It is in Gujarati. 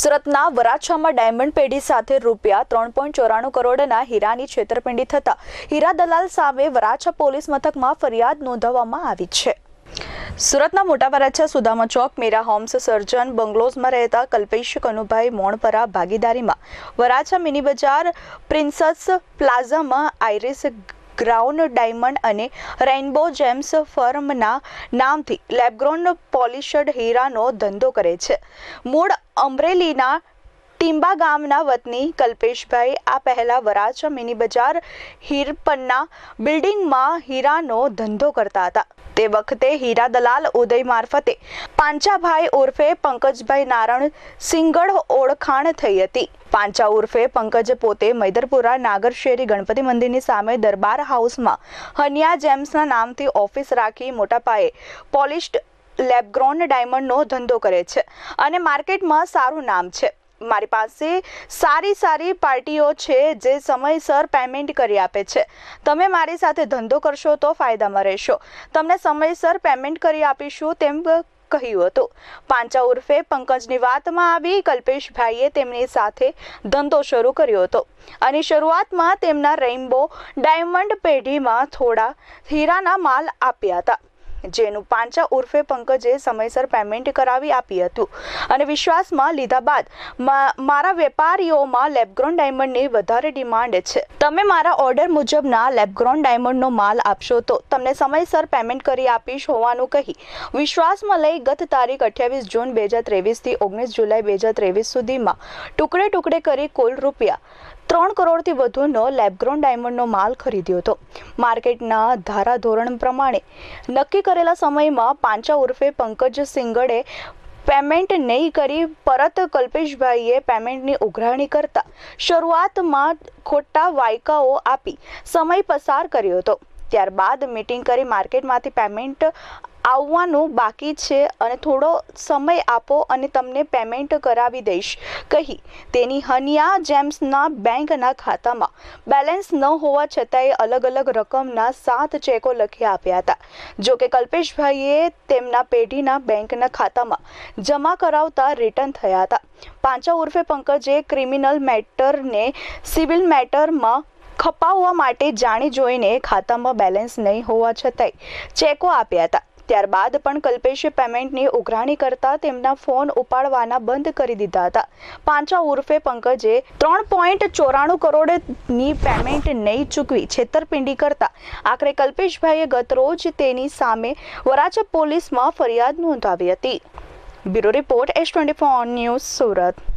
સુરતના વરાછામાં ડાયમંડ પેઢી સાથે રૂપિયા ત્રણ પોઈન્ટ ચોરાણું કરોડના હીરાની છેતરપિંડી થતા હીરા દલાલ સામે વરાછા પોલીસ મથકમાં ફરિયાદ નોંધાવવામાં આવી છે. સુરતના મોટા વરાછા સુદામા ચોક, મેરા હોમ્સ સર્જન, બંગલોઝમાં રહેતા કલ્પેશ કનુભાઈ મોણપરા ભાગીદારીમાં વરાછા મિની બજાર પ્રિન્સસ પ્લાઝામાં આઈરિસ ગ્રાઉન્ડ ડાયમંડ અને રેઇનબો જેમ્સ ફર્મના નામથી લેબગ્રોન પોલિશડ હીરાનો ધંધો કરે છે. મૂળ અમરેલીના ટીંબા ગામના વતની કલ્પેશભાઈ આ પહેલા વરાછા મિની બજાર હીરપન્ના બિલ્ડિંગમાં હીરાનો ધંધો કરતા હતા. તે વખતે હીરા દલાલ ઉદય મારફતે પાંચાભાઈ ઉર્ફે પંકજભાઈ નારણ સિંગળ ઓળખાણ થઈ હતી. પાંચા ઉર્ફે પંકજ પોતે મૈદરપુરા નાગરશેરી ગણપતિ મંદિરની સામે દરબાર હાઉસમાં હનિયા જેમ્સના નામથી ઓફિસ રાખી મોટા પાયે પોલિશ્ડ લેબગ્રોન ડાયમંડનો ધંધો કરે છે અને માર્કેટમાં સારું નામ છે. મારી પાસે સારી સારી પાર્ટીઓ છે જે સમયસર પેમેન્ટ કરી આપે છે. તમે મારી સાથે ધંધો કરશો તો ફાયદામાં રહેશો. તમને સમયસર પેમેન્ટ કરી આપીશું તેમ કહ્યું હતું. પાંચા ઉર્ફે પંકજની વાતમાં આવી કલ્પેશભાઈએ તેમની સાથે ધંધો શરૂ કર્યો હતો. અને શરૂઆતમાં તેમના રેઇનબો ડાયમંડ પેઢીમાં થોડા હીરાના માલ આપ્યા હતા. જેનું પાંચા ઉર્ફે પંકજે સમયસર પેમેન્ટ કરાવી આપી હતું. અને વિશ્વાસમાં લીધા બાદ મારા વેપારીઓમાં લેબગ્રોન ડાયમંડની વધારે ડિમાન્ડ છે. તમે મારા ઓર્ડર મુજબના લેબગ્રોન ડાયમંડનો માલ આપશો તો તમને સમયસર પેમેન્ટ કરી આપીશ હોવાનું કહી વિશ્વાસમાં લઈ ગત તારીખ અઠ્યાવીસ જૂન બે હજાર ત્રેવીસથી ઓગણીસ જુલાઈ બે હજાર ત્રેવીસ સુધીમાં ટુકડે ટુકડે કરી કુલ રૂપિયા ત્રણ કરોડથી વધુનો લેબગ્રોન ડાયમંડનો માલ ખરીદ્યો હતો. માર્કેટના ધારાધોરણ પ્રમાણે નક્કી કરેલા સમયમાં પાંચા ઉર્ફે પંકજ સિંગડે પેમેન્ટ નહીં કરી પરત કલ્પેશભાઈએ પેમેન્ટની ઉઘરાણી કરતા શરૂઆતમાં ખોટા વાયકાઓ આપી સમય પસાર કર્યો હતો. ત્યારબાદ મીટિંગ કરી માર્કેટમાંથી પેમેન્ટ આવવાનું બાકી છે અને થોડો સમય આપો અને તમને પેમેન્ટ કરાવી દઈશ. કહી, તેની હનિયા જેમ્સના બેંકના ખાતામાં. બેલેન્સ ન હોવા છતાંય અલગ અલગ રકમના સાત ચેકો લખી આપ્યા હતા. જો કે કલ્પેશભાઈએ તેમના પેઢીના બેંકના ખાતામાં જમા કરાવતા રિટર્ન થયા હતા. પાંચા ઉર્ફે પંકજે ક્રિમિનલ મેટરને સિવિલ મેટરમાં ખપાવવા માટે જાણી જોઈને ખાતામાં બેલેન્સ નહીં હોવા છતાંય ચેકો આપ્યા હતા. ત્યારબાદ પણ કલ્પેશે પેમેન્ટની ઉઘરાણી કરતા તેમના ફોન ઉપાડવાના બંધ કરી દીધા હતા. પાંચા ઉર્ફે પંકજે ત્રણ પોઈન્ટ ચોરાણું કરોડની પેમેન્ટ નહીં ચૂકવી છેતરપિંડી કરતા. આખરે કલ્પેશભાઈએ ગતરોજ તેની સામે વરાછા પોલીસમાં ફરિયાદ નોંધાવી હતી. Bureau report S twenty four news Surat.